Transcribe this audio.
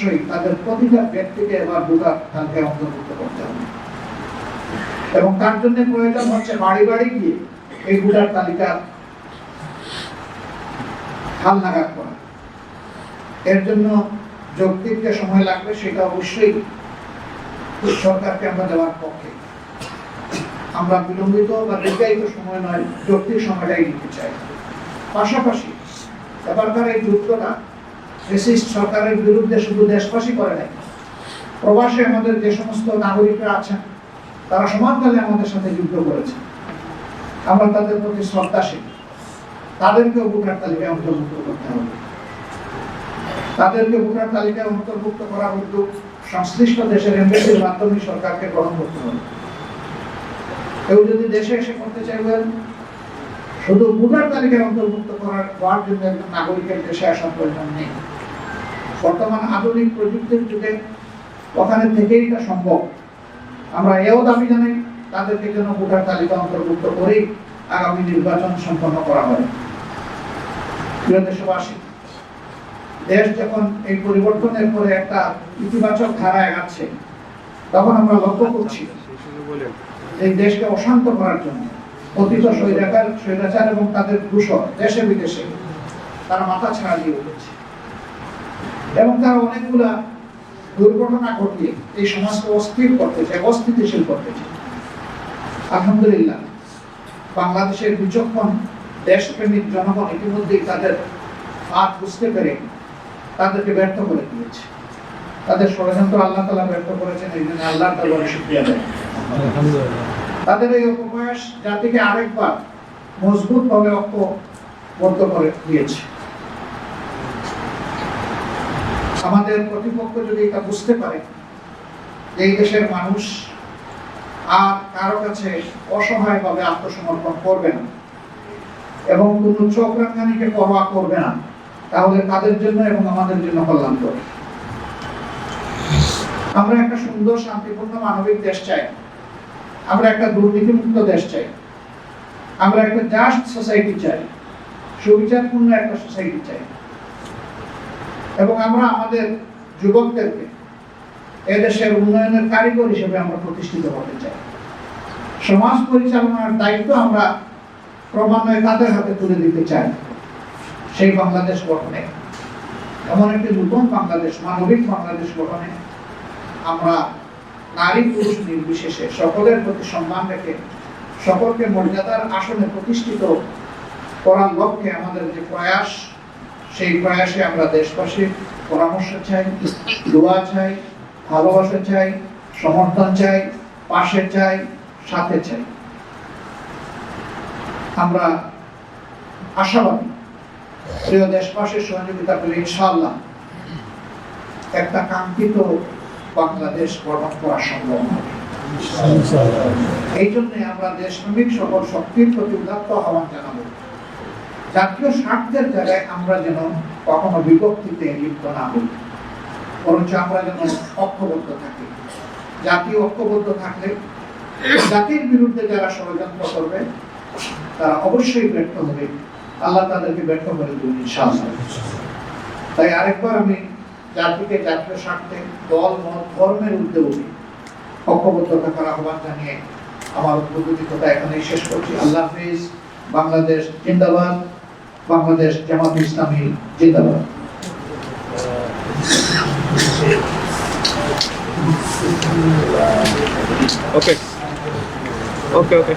অবশ্যই তাদের প্রতিটা ব্যক্তিকে এবার ভোটার তালিকায় অন্তর্ভুক্ত করতে হবে। এবং তার জন্য প্রয়োজন হচ্ছে বাড়ি বাড়ি গিয়ে এই ভোটার তালিকা হাল নাগাদ করা। এর জন্য যৌক্তিক যে সময় লাগবে সেটা অবশ্যই সরকারকে আমরা দেওয়ার পক্ষে। আমরা বিলম্বিত বা দীর্ঘায়িত সময় নয়, যৌক্তিক সময়টাই নিতে চাই। পাশাপাশি এবারকার এই যুদ্ধটা ফেসিস্ট সরকারের বিরুদ্ধে শুধু দেশবাসী করে নাই। প্রবাসে আমাদের যে সমস্ত নাগরিকরা আছেন, তারা সমানতালে আমাদের সাথে যুদ্ধ করেছে আমরা তাদের প্রতি শ্রদ্ধাশীল। তাদেরকেও ভোটার তালিকায় অন্তর্ভুক্ত করতে হবে। তাদেরকে ভোটার তালিকায় অন্তর্ভুক্ত করার উদ্যোগ সংশ্লিষ্ট দেশের এমবেসির মাধ্যমে সরকারকে গ্রহণ করতে হবে। কেউ যদি দেশে এসে করতে চাইবেন শুধু ভোটার তালিকায় অন্তর্ভুক্ত করার হওয়ার জন্য একজন নাগরিকের দেশে আসার প্রয়োজন নেই। বর্তমান আধুনিক প্রযুক্তির যুগে ওখানে থেকেই এটা সম্ভব। আমরা এও দাবি জানাই তাদেরকে যেন ভোটার তালিকা অন্তর্ভুক্ত করেই আগামী নির্বাচন সম্পন্ন করা হয়। প্রিয় দেশবাসী দেশ যখন এই পরিবর্তনের পরে একটা ইতিবাচক ধারা এগাচ্ছে তখন আমরা লক্ষ্য করছি এই দেশকে অশান্ত করার জন্য। অতীত স্বৈরাচার স্বৈরাচার এবং তাদের দূষণ দেশে বিদেশে তারা মাথা ছাড়া দিয়ে উঠেছে। এবং তারা অনেকগুলা দুর্ঘটনা ঘটিয়ে এই সমাজকে অস্থির করতে অস্থিতিশীল করতে চায়। আলহামদুলিল্লাহ, বাংলাদেশের বিচক্ষণ দেশপ্রেমিক জনগণ ইতিমধ্যেই তাদের হাত বুঝতে পেরে তাদেরকে ব্যর্থ করে দিয়েছে। তাদের ষড়যন্ত্র আল্লাহ তালা ব্যর্থ করেছেন, এই জন্য আল্লাহ তালা শুক্রিয়া দেয় তাদের এই অপপ্রয়াস জাতিকে আরেকবার মজবুত ভাবে ঐক্যবদ্ধ করে দিয়েছে। আমাদের প্রতিপক্ষ যদি এটা বুঝতে পারে এই দেশের মানুষ আর কারও কাছে অসহায়ভাবে আত্মসমর্পণ করবে না এবং কোন চোখ রাঙ্গানিকে পরোয়া করবে না, তাহলে তাদের জন্য এবং আমাদের জন্য কল্যাণ করবে আমরা একটা সুন্দর শান্তিপূর্ণ মানবিক দেশ চাই। আমরা একটা দুর্নীতিমুক্ত দেশ চাই। আমরা একটা জাস্ট সোসাইটি চাই। সুবিচারপূর্ণ একটা সোসাইটি চাই। এবং আমরা আমাদের যুবকদেরকে এদেশের উন্নয়নের কারিগর হিসেবে আমরা প্রতিষ্ঠিত হতে চাই। সমাজ পরিচালনার দায়িত্ব আমরা ক্রমান্বয়ে তাদের হাতে তুলে দিতে চাই। সেই বাংলাদেশ গঠনে। এমন একটি নতুন বাংলাদেশ, মানবিক বাংলাদেশ গঠনে আমরা নারী পুরুষ নির্বিশেষে সকলের প্রতি সম্মান রেখে সকলকে মর্যাদার আসনে প্রতিষ্ঠিত করার লক্ষ্যে আমাদের যে প্রয়াস, সেই প্রয়াসে আমরা দেশবাসীর পরামর্শ চাই, দোয়া চাই, ভালোবাসা চাই, সমর্থন চাই, পাশে চাই, সাথে চাই। আমরা আশাবাদী, প্রিয় দেশবাসীর সহযোগিতা পেলে ইনশাআল্লাহ একটা কাঙ্ক্ষিত বাংলাদেশ গঠন করা সম্ভব। হবে এই জন্য আমরা দেশপ্রেমিক সকল শক্তির প্রতি উদাত্ত আহ্বান জানাব। জাতীয় স্বার্থের জায়গায় আমরা যেন কখনো বিভক্তিতে লিপ্ত না হই। বরঞ্চ আমরা যেন ঐক্যবদ্ধ থাকি। জাতীয় ঐক্যবদ্ধ থাকলে জাতির বিরুদ্ধে যারা ষড়যন্ত্র করবে তারা অবশ্যই ব্যর্থ হবে। আল্লাহ তাদেরকে ব্যর্থ করে দেবেন ইনশাআল্লাহ। তাই আরেকবার আমি জাতিকে জাতীয় স্বার্থে দল, মত, ধর্মের উদ্যোগে ঐক্যবদ্ধ থাকার আহ্বান জানিয়ে আমার উদ্বোধনী কথা এখানেই শেষ করছি। আল্লাহ হাফিজ। বাংলাদেশ জিন্দাবাদ। বাংলাদেশ জামাত ইসলামী জিন্দাবাদ। ওকে ওকে okay.